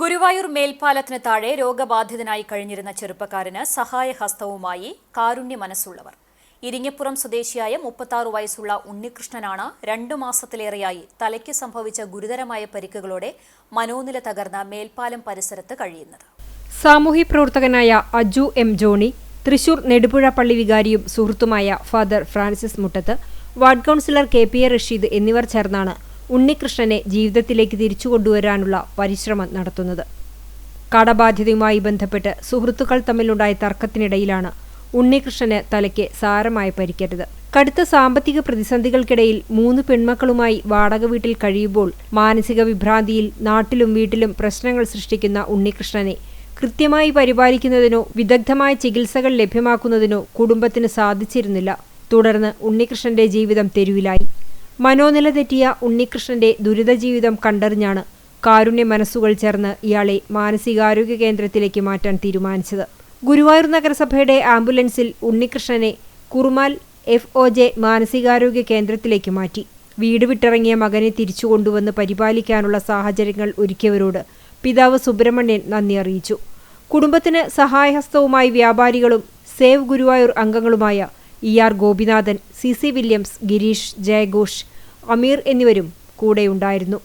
ഗുരുവായൂർ മേൽപ്പാലത്തിന് താഴെ രോഗബാധിതനായി കഴിഞ്ഞിരുന്ന ചെറുപ്പക്കാരന് സഹായഹസ്തവുമായി കാരുണ്യ മനസ്സുള്ളവർ. ഇരിങ്ങപ്പുറം സ്വദേശിയായ മുപ്പത്താറ് വയസ്സുള്ള ഉണ്ണികൃഷ്ണനാണ് രണ്ടു മാസത്തിലേറെയായി തലയ്ക്ക് സംഭവിച്ച ഗുരുതരമായ പരിക്കുകളോടെ മനോനില തകർന്ന മേൽപ്പാലം പരിസരത്ത് കഴിയുന്നത്. സാമൂഹ്യ പ്രവർത്തകനായ അജു എം ജോണി തൃശൂർ നെടുപുഴ പള്ളി വികാരിയും സുഹൃത്തുമായ father Francis Muttath ward councillor K P A Rasheed എന്നിവർ ചേർന്നാണ് ഉണ്ണികൃഷ്ണനെ ജീവിതത്തിലേക്ക് തിരിച്ചു കൊണ്ടുവരാനുള്ള പരിശ്രമം നടത്തുന്നത്. കടബാധ്യതയുമായി ബന്ധപ്പെട്ട് സുഹൃത്തുക്കൾ തമ്മിലുണ്ടായ തർക്കത്തിനിടയിലാണ് ഉണ്ണികൃഷ്ണന് തലയ്ക്ക് സാരമായ പരിക്കേറ്റത്. കടുത്ത സാമ്പത്തിക പ്രതിസന്ധികൾക്കിടയിൽ മൂന്ന് പെൺമക്കളുമായി വാടക വീട്ടിൽ കഴിയുമ്പോൾ മാനസിക വിഭ്രാന്തിയിൽ നാട്ടിലും വീട്ടിലും പ്രശ്നങ്ങൾ സൃഷ്ടിക്കുന്ന ഉണ്ണികൃഷ്ണനെ കൃത്യമായി പരിപാലിക്കുന്നതിനോ വിദഗ്ധമായ ചികിത്സകൾ ലഭ്യമാക്കുന്നതിനോ കുടുംബത്തിന് സാധിച്ചിരുന്നില്ല. തുടർന്ന് ഉണ്ണികൃഷ്ണന്റെ ജീവിതം തെരുവിലായി. മനോനില തെറ്റിയ ഉണ്ണികൃഷ്ണന്റെ ദുരിതജീവിതം കണ്ടറിഞ്ഞാണ് കാരുണ്യ മനസ്സുകൾ ചേർന്ന് ഇയാളെ മാനസികാരോഗ്യ കേന്ദ്രത്തിലേക്ക് മാറ്റാൻ തീരുമാനിച്ചത്. ഗുരുവായൂർ നഗരസഭയുടെ ആംബുലൻസിൽ ഉണ്ണികൃഷ്ണനെ കുറുമാൽ എഫ് ഒ ജെ മാനസികാരോഗ്യ കേന്ദ്രത്തിലേക്ക് മാറ്റി. വീട് വിട്ടിറങ്ങിയ മകനെ തിരിച്ചു കൊണ്ടുവന്ന് പരിപാലിക്കാനുള്ള സാഹചര്യങ്ങൾ ഒരുക്കിയവരോട് പിതാവ് സുബ്രഹ്മണ്യൻ നന്ദി അറിയിച്ചു. കുടുംബത്തിന് സഹായഹസ്തവുമായി വ്യാപാരികളും save Guruvayur അംഗങ്ങളുമായ E R Gopinathan C C Williams Girish ജയഘോഷ് Ameer എന്നിവരും കൂടെയുണ്ടായിരുന്നു.